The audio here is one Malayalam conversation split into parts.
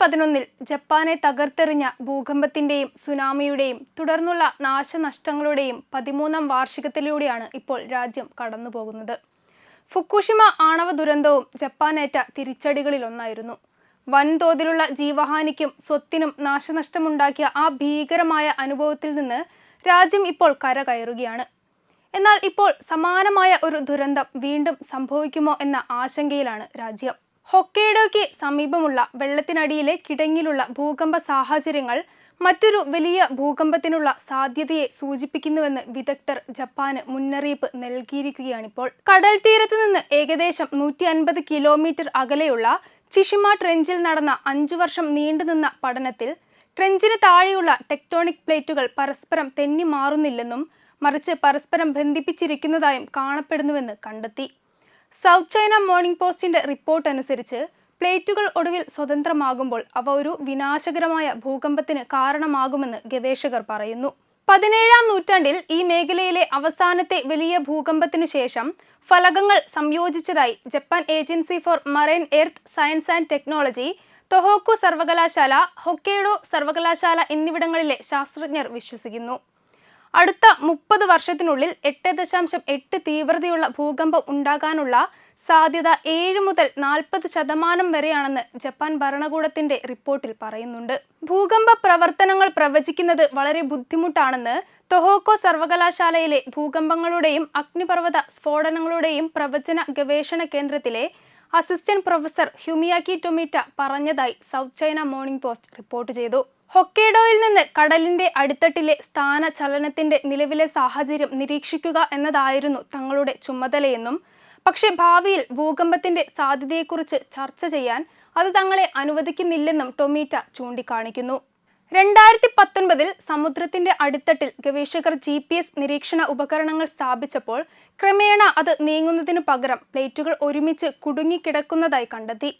പതിനൊന്നിൽ ജപ്പാനെ തകർത്തെറിഞ്ഞ ഭൂകമ്പത്തിന്റെയും സുനാമിയുടെയും തുടർന്നുള്ള നാശനഷ്ടങ്ങളുടെയും പതിമൂന്നാം വാർഷികത്തിലൂടെയാണ് ഇപ്പോൾ രാജ്യം കടന്നുപോകുന്നത്. ഫുക്കുഷിമ ആണവ ദുരന്തവും ജപ്പാനേറ്റ തിരിച്ചടികളിലൊന്നായിരുന്നു. വൻതോതിലുള്ള ജീവഹാനിക്കും സ്വത്തിനും നാശനഷ്ടമുണ്ടാക്കിയ ആ ഭീകരമായ അനുഭവത്തിൽ നിന്ന് രാജ്യം ഇപ്പോൾ കരകയറുകയാണ്. എന്നാൽ ഇപ്പോൾ സമാനമായ ഒരു ദുരന്തം വീണ്ടും സംഭവിക്കുമോ എന്ന ആശങ്കയിലാണ് രാജ്യം. ഹൊക്കേഡോയ്ക്ക് സമീപമുള്ള വെള്ളത്തിനടിയിലെ കിടങ്ങിലുള്ള ഭൂകമ്പ സാഹചര്യങ്ങൾ മറ്റൊരു വലിയ ഭൂകമ്പത്തിനുള്ള സാധ്യതയെ സൂചിപ്പിക്കുന്നുവെന്ന് വിദഗ്ധർ ജപ്പാന് മുന്നറിയിപ്പ് നൽകിയിരിക്കുകയാണിപ്പോൾ. കടൽ തീരത്ത് നിന്ന് ഏകദേശം നൂറ്റി അൻപത് കിലോമീറ്റർ അകലെയുള്ള ചിഷിമ ട്രെഞ്ചിൽ നടന്ന അഞ്ചു വർഷം നീണ്ടുനിന്ന പഠനത്തിൽ ട്രെഞ്ചിന് താഴെയുള്ള ടെക്ടോണിക് പ്ലേറ്റുകൾ പരസ്പരം തെന്നി മാറുന്നില്ലെന്നും മറിച്ച് പരസ്പരം ബന്ധിപ്പിച്ചിരിക്കുന്നതായും കാണപ്പെടുന്നുവെന്ന് കണ്ടെത്തി. സൗത്ത് ചൈന മോർണിംഗ് പോസ്റ്റിന്റെ റിപ്പോർട്ട് അനുസരിച്ച് പ്ലേറ്റുകൾ ഒടുവിൽ സ്വതന്ത്രമാകുമ്പോൾ അവ ഒരു വിനാശകരമായ ഭൂകമ്പത്തിന് കാരണമാകുമെന്ന് ഗവേഷകർ പറയുന്നു. പതിനേഴാം നൂറ്റാണ്ടിൽ ഈ മേഖലയിലെ അവസാനത്തെ വലിയ ഭൂകമ്പത്തിനു ശേഷം ഫലകങ്ങൾ സംയോജിച്ചതായി Japan Agency for Marine Earth Science and Technology Tohoku സർവകലാശാല ഹൊക്കേഡോ സർവകലാശാല എന്നിവിടങ്ങളിലെ ശാസ്ത്രജ്ഞർ വിശ്വസിക്കുന്നു. അടുത്ത മുപ്പത് വർഷത്തിനുള്ളിൽ എട്ട് ദശാംശം എട്ട് തീവ്രതയുള്ള ഭൂകമ്പം ഉണ്ടാകാനുള്ള സാധ്യത ഏഴ് മുതൽ നാൽപ്പത് ശതമാനം വരെയാണെന്ന് ജപ്പാൻ ഭരണകൂടത്തിന്റെ റിപ്പോർട്ടിൽ പറയുന്നുണ്ട്. ഭൂകമ്പ പ്രവർത്തനങ്ങൾ പ്രവചിക്കുന്നത് വളരെ ബുദ്ധിമുട്ടാണെന്ന് തൊഹോക്കോ സർവകലാശാലയിലെ ഭൂകമ്പങ്ങളുടെയും അഗ്നിപർവത സ്ഫോടനങ്ങളുടെയും പ്രവചന ഗവേഷണ കേന്ദ്രത്തിലെ അസിസ്റ്റന്റ് പ്രൊഫസർ ഹ്യൂമിയാക്കി ടൊമീറ്റ പറഞ്ഞതായി South China Morning Post report ചെയ്തു. ഹൊക്കേഡോയിൽ നിന്ന് കടലിന്റെ അടിത്തട്ടിലെ സ്ഥാന ചലനത്തിന്റെ നിലവിലെ സാഹചര്യം നിരീക്ഷിക്കുക എന്നതായിരുന്നു തങ്ങളുടെ ചുമതലയെന്നും പക്ഷേ ഭാവിയിൽ ഭൂകമ്പത്തിന്റെ സാധ്യതയെക്കുറിച്ച് ചർച്ച ചെയ്യാൻ അത് തങ്ങളെ അനുവദിക്കുന്നില്ലെന്നും ടൊമീറ്റ ചൂണ്ടിക്കാണിക്കുന്നു. രണ്ടായിരത്തി പത്തൊൻപതിൽ സമുദ്രത്തിന്റെ അടിത്തട്ടിൽ ഗവേഷകർ ജി പി എസ് നിരീക്ഷണ ഉപകരണങ്ങൾ സ്ഥാപിച്ചപ്പോൾ ക്രമേണ അത് നീങ്ങുന്നതിനു പകരം പ്ലേറ്റുകൾ ഒരുമിച്ച് കുടുങ്ങിക്കിടക്കുന്നതായി കണ്ടെത്തി.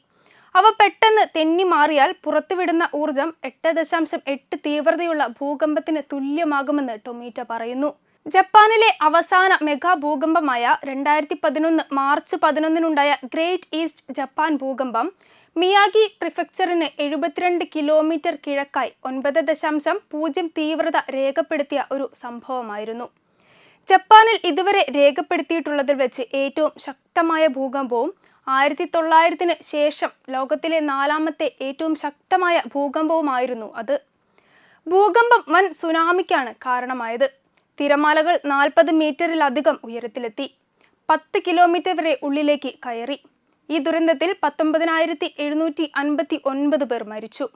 അവ പെട്ടെന്ന് തെന്നി മാറിയാൽ പുറത്തുവിടുന്ന ഊർജം എട്ട് ദശാംശം എട്ട് തീവ്രതയുള്ള ഭൂകമ്പത്തിന് തുല്യമാകുമെന്ന് ടൊമീറ്റ പറയുന്നു. ജപ്പാനിലെ അവസാന മെഗാ ഭൂകമ്പമായ രണ്ടായിരത്തി പതിനൊന്ന് മാർച്ച് പതിനൊന്നിനുണ്ടായ ഗ്രേറ്റ് ഈസ്റ്റ് ജപ്പാൻ ഭൂകമ്പം മിയാഗി പ്രിഫെക്ചറിന് എഴുപത്തിരണ്ട് കിലോമീറ്റർ കിഴക്കായി ഒൻപത് ദശാംശം പൂജ്യം തീവ്രത രേഖപ്പെടുത്തിയ ഒരു സംഭവമായിരുന്നു. ജപ്പാനിൽ ഇതുവരെ രേഖപ്പെടുത്തിയിട്ടുള്ളതിൽ വെച്ച് ഏറ്റവും ശക്തമായ ഭൂകമ്പവും ആയിരത്തി തൊള്ളായിരത്തിന് ശേഷം ലോകത്തിലെ നാലാമത്തെ ഏറ്റവും ശക്തമായ ഭൂകമ്പവുമായിരുന്നു അത്. ഭൂകമ്പം വൻ സുനാമിക്കാണ് കാരണമായത്. തിരമാലകൾ നാൽപ്പത് മീറ്ററിലധികം ഉയരത്തിലെത്തി. പത്ത് കിലോമീറ്റർ വരെ ഉള്ളിലേക്ക് കയറി. ഈ ദുരന്തത്തിൽ പത്തൊമ്പതിനായിരത്തി എഴുന്നൂറ്റി അൻപത്തി ഒൻപത് പേർ മരിച്ചു.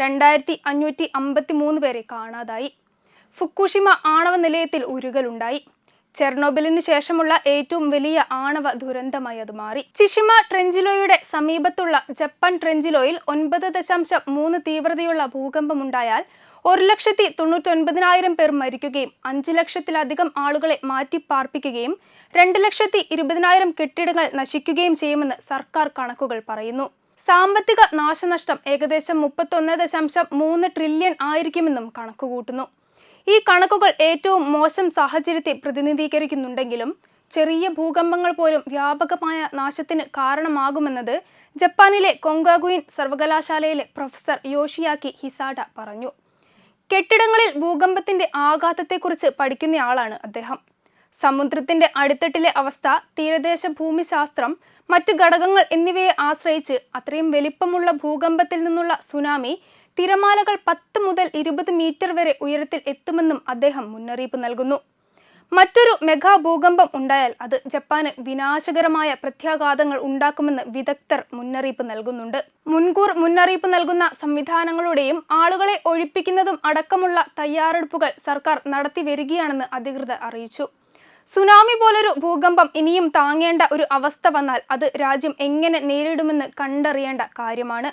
രണ്ടായിരത്തി അഞ്ഞൂറ്റി അമ്പത്തി മൂന്ന് പേരെ കാണാതായി. ഫുക്കുഷിമ ആണവ നിലയത്തിൽ ഉരുകലുണ്ടായി. ചെർണോബിലിന് ശേഷമുള്ള ഏറ്റവും വലിയ ആണവ ദുരന്തമായി അത് മാറി. ചിഷിമ ട്രെഞ്ചിലോയുടെ സമീപത്തുള്ള ജപ്പാൻ ട്രെഞ്ചിലോയിൽ ഒൻപത് ദശാംശം മൂന്ന് തീവ്രതയുള്ള ഭൂകമ്പമുണ്ടായാൽ ഒരു ലക്ഷത്തി തൊണ്ണൂറ്റൊൻപതിനായിരം പേർ മരിക്കുകയും അഞ്ച് ലക്ഷത്തിലധികം ആളുകളെ മാറ്റിപ്പാർപ്പിക്കുകയും രണ്ട് ലക്ഷത്തി ഇരുപതിനായിരം കെട്ടിടങ്ങൾ നശിക്കുകയും ചെയ്യുമെന്ന് സർക്കാർ കണക്കുകൾ പറയുന്നു. സാമ്പത്തിക നാശനഷ്ടം ഏകദേശം മുപ്പത്തൊന്ന് ദശാംശം മൂന്ന് ട്രില്യൺ ആയിരിക്കുമെന്നും കണക്കുകൂട്ടുന്നു. ഈ കണക്കുകൾ ഏറ്റവും മോശം സാഹചര്യത്തെ പ്രതിനിധീകരിക്കുന്നുണ്ടെങ്കിലും ചെറിയ ഭൂകമ്പങ്ങൾ പോലും വ്യാപകമായ നാശത്തിന് കാരണമാകുമെന്നത് ജപ്പാനിലെ കൊങ്കാഗുയിൻ സർവകലാശാലയിലെ പ്രൊഫസർ യോഷിയാക്കി ഹിസാഡ പറഞ്ഞു. കെട്ടിടങ്ങളിൽ ഭൂകമ്പത്തിന്റെ ആഘാതത്തെക്കുറിച്ച് പഠിക്കുന്നയാളാണ് അദ്ദേഹം. സമുദ്രത്തിന്റെ അടിത്തട്ടിലെ അവസ്ഥ തീരദേശ ഭൂമിശാസ്ത്രം മറ്റു ഘടകങ്ങൾ എന്നിവയെ ആശ്രയിച്ച് അത്രയും വലിപ്പമുള്ള ഭൂകമ്പത്തിൽ നിന്നുള്ള സുനാമി തിരമാലകൾ പത്ത് മുതൽ ഇരുപത് മീറ്റർ വരെ ഉയരത്തിൽ എത്തുമെന്നും അദ്ദേഹം മുന്നറിയിപ്പ് നൽകുന്നു. മറ്റൊരു മെഗാ ഭൂകമ്പം ഉണ്ടായാൽ അത് ജപ്പാന് വിനാശകരമായ പ്രത്യാഘാതങ്ങൾ ഉണ്ടാക്കുമെന്ന് വിദഗ്ധർ മുന്നറിയിപ്പ് നൽകുന്നുണ്ട്. മുൻകൂർ മുന്നറിയിപ്പ് നൽകുന്ന സംവിധാനങ്ങളുടെയും ആളുകളെ ഒഴിപ്പിക്കുന്നതും അടക്കമുള്ള തയ്യാറെടുപ്പുകൾ സർക്കാർ നടത്തി വരികയാണെന്ന് അധികൃതർ അറിയിച്ചു. സുനാമി പോലൊരു ഭൂകമ്പം ഇനിയും താങ്ങേണ്ട ഒരു അവസ്ഥ വന്നാൽ അത് രാജ്യം എങ്ങനെ നേരിടുമെന്ന് കണ്ടറിയേണ്ട കാര്യമാണ്.